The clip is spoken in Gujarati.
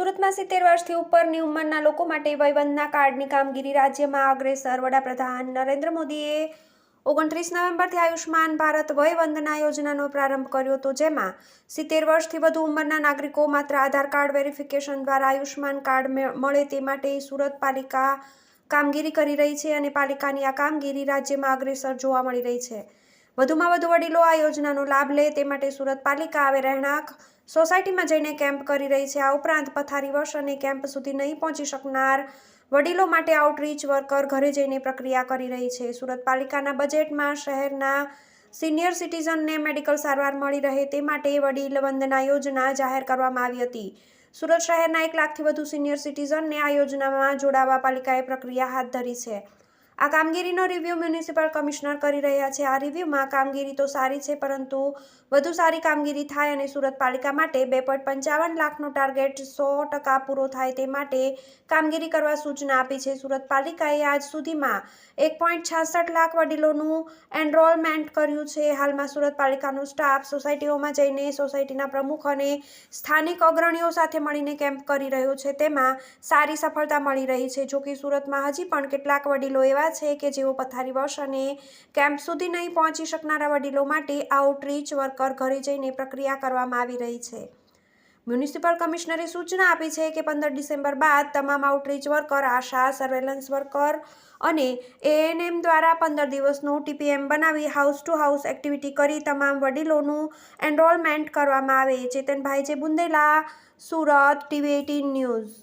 સુરતમાં સિત્તેર વર્ષથી ઉપરની ઉંમરના લોકો માટે વયવંદના કાર્ડની કામગીરી રાજ્યમાં અગ્રેસર. વડાપ્રધાન નરેન્દ્ર મોદીએ ઓગણત્રીસ નવેમ્બરથી આયુષ્માન ભારત વયવંદના યોજનાનો પ્રારંભ કર્યો હતો, જેમાં સિત્તેર વર્ષથી વધુ ઉંમરના નાગરિકો માત્ર આધાર કાર્ડ વેરિફિકેશન દ્વારા આયુષ્માન કાર્ડ મળે તે માટે સુરત પાલિકા કામગીરી કરી રહી છે અને પાલિકાની આ કામગીરી રાજ્યમાં અગ્રેસર જોવા મળી રહી છે. વધુમાં વધુ વડીલો આ યોજનાનો લાભ લે તે માટે સુરત પાલિકા આવે રહેણાંક. સોસાયટીમાં જઈને કેમ્પ કરી રહી છે. આ ઉપરાંત પથારીવશ અને કેમ્પ સુધી નહીં પહોંચી શકનાર વડીલો માટે આઉટરીચ વર્કર ઘરે જઈને પ્રક્રિયા કરી રહી છે. સુરત પાલિકાના બજેટમાં શહેરના સિનિયર સિટીઝનને મેડિકલ સારવાર મળી રહે તે માટે વડીલ વંદના યોજના જાહેર કરવામાં આવી હતી. સુરત શહેરના એક લાખથી વધુ સિનિયર સિટીઝનને આ યોજનામાં જોડાવા પાલિકાએ પ્રક્રિયા હાથ ધરી છે. આ કામગીરીનો રિવ્યૂ મ્યુનિસિપલ કમિશનર કરી રહ્યા છે. આ રિવ્યૂમાં કામગીરી તો સારી છે, પરંતુ વધુ સારી કામગીરી થાય અને સુરત પાલિકા માટે બે પોઈન્ટ પંચાવન લાખનો ટાર્ગેટ સો ટકા પૂરો થાય તે માટે કામગીરી કરવા સૂચના આપી છે. સુરત પાલિકાએ આજ સુધીમાં એક પોઈન્ટ છાસઠ લાખ વડીલોનું એનરોલમેન્ટ કર્યું છે. હાલમાં સુરત પાલિકાનો સ્ટાફ સોસાયટીઓમાં જઈને સોસાયટીના પ્રમુખ અને સ્થાનિક અગ્રણીઓ સાથે મળીને કેમ્પ કરી રહ્યો છે. તેમાં સારી સફળતા મળી રહી છે. જોકે સુરતમાં હજી પણ કેટલાક વડીલો એવા છે કે જેઓ પથારીવશ અને કેમ્પ સુધી નહીં પહોંચી શકનારા વડીલો માટે આઉટરીચ વર્કર ઘરે જઈને પ્રક્રિયા કરવામાં આવી રહી છે. મ્યુનિસિપલ કમિશનરે સૂચના આપી છે કે પંદર ડિસેમ્બર બાદ તમામ outreach worker ASHA surveillance worker અને એએનએમ દ્વારા પંદર દિવસનું ટીપીએમ બનાવી હાઉસ ટુ હાઉસ એક્ટિવિટી કરી તમામ વડીલોનું એનરોલમેન્ટ કરવામાં આવે. ચેતનભાઈ જે Bundela Surat TV eighteen news